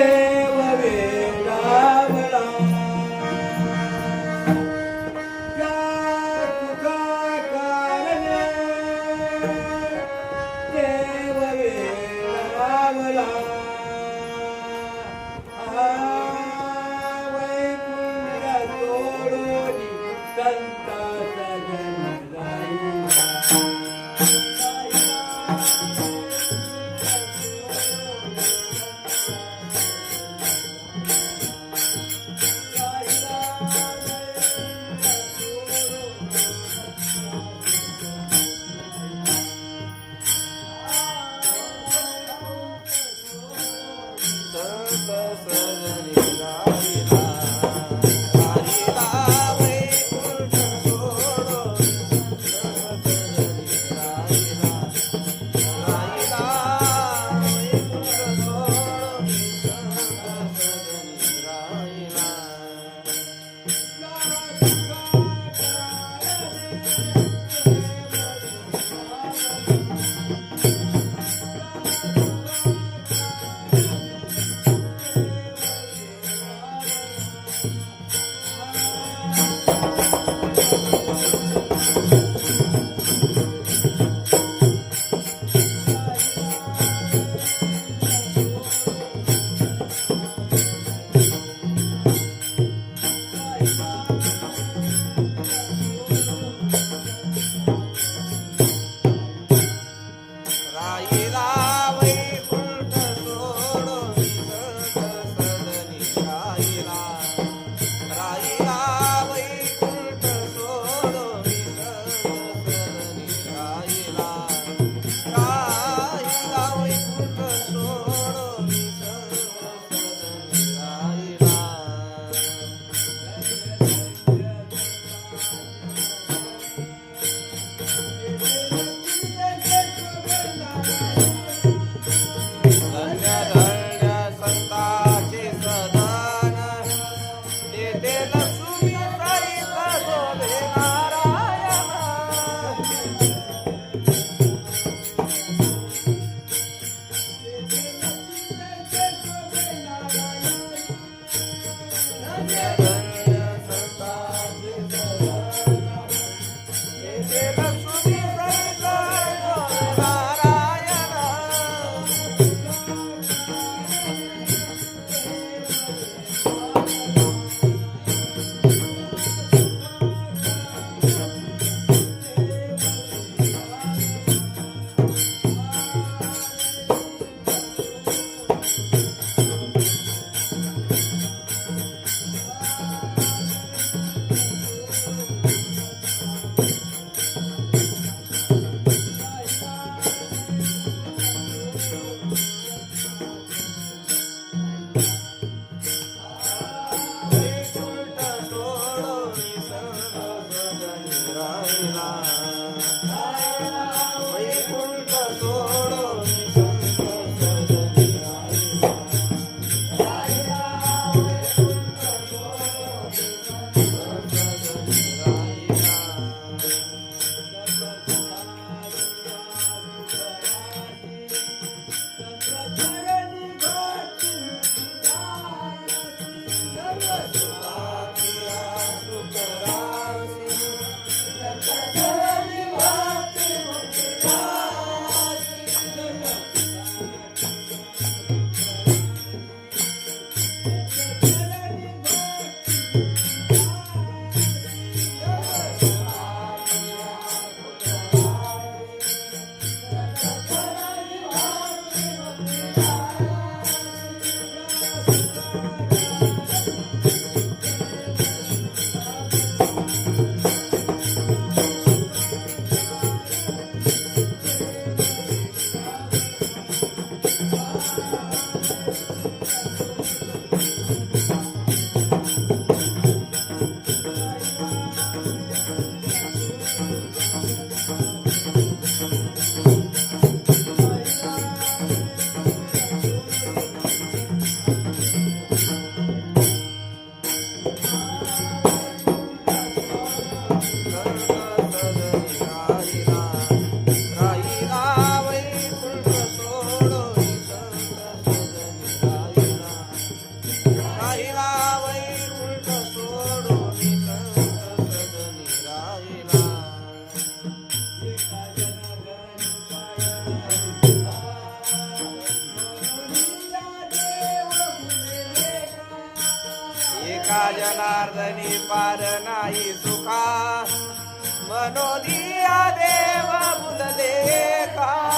que Ganga જનાર્દની પાર નાઈ સુખા. મનોદિયા દેવ બુલ દેખા.